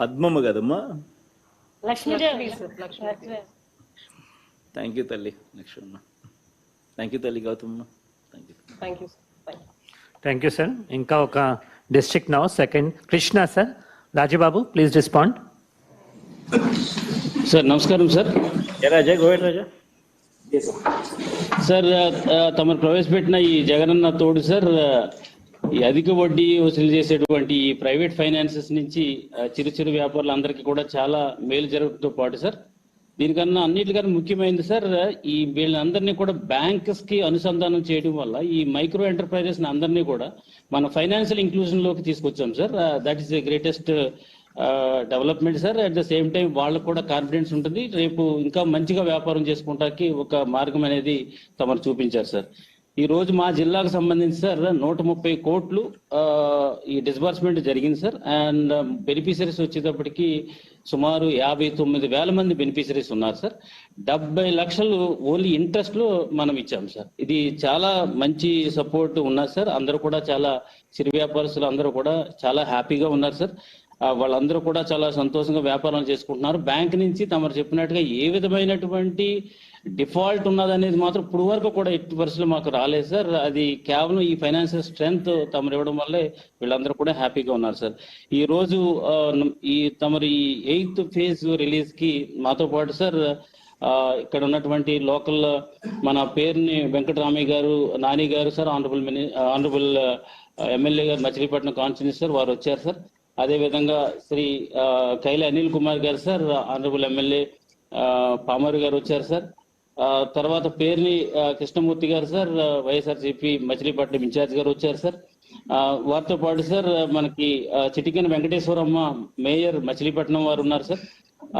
పద్మమ్మ కదమ్మా? Lakshmidevi. Lakshmi thank you తల్లి Lakshmamma. Thank you తల్లి Gautamma. Thank you thank you thank sir ఇంకా ఒక district now second Krishna sir Rajababu please respond sir నమస్కారం sir ఏ రాజా గోవిడ్ రాజా? సార్ తమరు ప్రవేశపెట్టిన ఈ జగనన్న తోడు సార్ ఈ అధిక వడ్డీ వసూలు చేసేటువంటి ఈ ప్రైవేట్ ఫైనాన్సెస్ నుంచి చిరు చిరు చిరు వ్యాపారులందరికీ కూడా చాలా మేలు జరగడంతో పాటు సార్. దీనికన్నా అన్నిటికన్నా ముఖ్యమైనది సార్ ఈ వీళ్ళందరినీ కూడా బ్యాంక్స్కి అనుసంధానం చేయడం వల్ల ఈ మైక్రో ఎంటర్ప్రైజెస్ అందరినీ కూడా మన ఫైనాన్షియల్ ఇంక్లూజన్లోకి తీసుకొచ్చాం sir. That is the greatest development sir. At the same time వాళ్ళకు కూడా కాన్ఫిడెన్స్ ఉంటుంది. రేపు ఇంకా మంచిగా వ్యాపారం చేసుకుంటానికి ఒక మార్గం అనేది తమరు చూపించారు సార్. ఈ రోజు మా జిల్లాకు సంబంధించి సార్ నూట ముప్పై కోట్లు ఈ డిస్బర్స్మెంట్ జరిగింది సార్. అండ్ బెనిఫిషరీస్ వచ్చేటప్పటికి సుమారు యాభై తొమ్మిది వేల మంది బెనిఫిషరీస్ ఉన్నారు సార్. డెబ్బై లక్షలు ఓన్లీ ఇంట్రెస్ట్లో మనం ఇచ్చాం సార్. ఇది చాలా మంచి సపోర్ట్ ఉన్నారు సార్. అందరూ కూడా చాలా చిరు వ్యాపారస్తులు అందరూ కూడా చాలా హ్యాపీగా ఉన్నారు సార్. వాళ్ళందరూ కూడా చాలా సంతోషంగా వ్యాపారం చేసుకుంటున్నారు. బ్యాంక్ నుంచి తమరు చెప్పినట్టుగా ఏ విధమైనటువంటి డిఫాల్ట్ ఉన్నదనేది మాత్రం ఇప్పుడు వరకు కూడా ఎట్టి పరిస్థితులు మాకు రాలేదు సార్. అది కేవలం ఈ ఫైనాన్షియల్ స్ట్రెంగ్త్ తమరు ఇవ్వడం వల్లే వీళ్ళందరూ కూడా హ్యాపీగా ఉన్నారు సార్. ఈ రోజు ఈ తమరు ఈ ఎయిత్ ఫేజ్ రిలీజ్కి మాతో పాటు సార్ ఇక్కడ ఉన్నటువంటి లోకల్ మన పేరుని Venkataramayya garu Nani garu sir honourable mini honourable MLA garu Machilipatnam constituency sir వారు వచ్చారు సార్. అదే విధంగా శ్రీ కైల అనిల్ కుమార్ గారు సార్ ఆనరబుల్ ఎమ్మెల్యే పామర్ గారు వచ్చారు సార్. తర్వాత పేరుని కృష్ణమూర్తి గారు సార్ వైఎస్ఆర్సీపీ మచిలీపట్నం ఇన్ఛార్జ్ గారు వచ్చారు సార్. వారితో పాటు సార్ మనకి చిటికెన్ చిటికెన వెంకటేశ్వరమ్మ మేయర్ మచిలీపట్నం వారు ఉన్నారు సార్.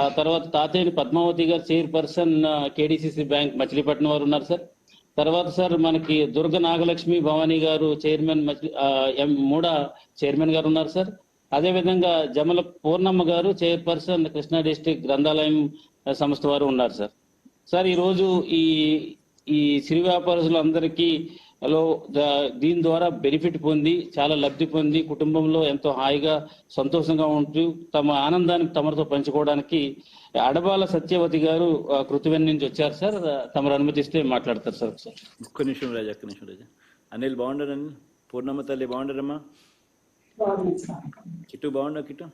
ఆ తర్వాత తాతయ్యని పద్మావతి గారు చైర్పర్సన్ కేడిసిసి బ్యాంక్ మచిలీపట్నం వారు ఉన్నారు సార్. తర్వాత సార్ మనకి దుర్గ నాగలక్ష్మి భవానీ గారు చైర్మన్ మచిలీ ఎం మూడా చైర్మన్ గారు ఉన్నారు సార్. అదేవిధంగా జమల పూర్ణమ్మ గారు చైర్పర్సన్ కృష్ణా డిస్టిక్ గ్రంథాలయం సంస్థ వారు ఉన్నారు సార్. సార్ ఈరోజు ఈ ఈ సిరి వ్యాపారస్తులందరికీ లో దీని ద్వారా బెనిఫిట్ పొంది చాలా లబ్ధి పొంది కుటుంబంలో ఎంతో హాయిగా సంతోషంగా ఉంటూ తమ ఆనందాన్ని తమరితో పంచుకోవడానికి అడబాల సత్యవతి గారు ఆ, కృతివెన్ నుంచి వచ్చారు సార్. తమరు అనుమతిస్తే మాట్లాడతారు సార్ ఒకసారి. ఒక్క నిమిషం రాజా ఒక్క నిమిషం రాజా. అనిల్ బాగుండరని పూర్ణమ్మ తల్లి బాగుండరమ్మా? కిట్టు బాగుండ కిట్టు?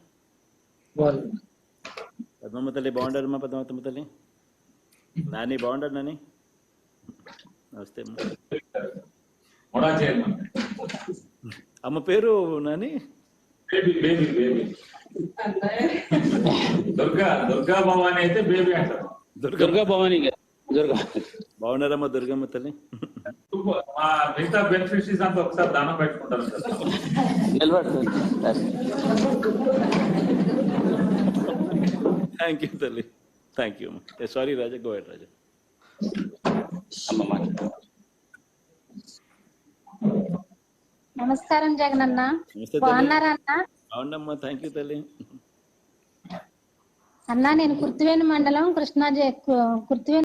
పద్మమ్మ తల్లి బాగుండరమ్మా పద్మావతమ్మ తల్లి. నాని బాగుండరు నాని? నమస్తే అమ్మ. మొడా చైర్మన్ అమ్మ పేరు Nani? Baby baby baby. Durga Durga Bhavani అయితే బేబీ అంటారు. దుర్గా దుర్గా భవానీ గారు దుర్గా. బాగున్నారమ్మా దుర్గమ్మ తల్లి. మిగతా బెనిఫిషరీస్ అంతా ఒకసారి దానం పెట్టుకుంటారు థ్యాంక్ యూ తల్లి. థ్యాంక్ యూ సారీ రాజా గోయడ్ రాజా. నమస్కారం జగనన్న. నమస్తే తల్లి. బాగున్నారా అన్న? బాగుండమ్మా థ్యాంక్ యూ తల్లి. అన్న నేను కుర్తివేణి మండలం కృష్ణా జి- కు- కుర్తివేణి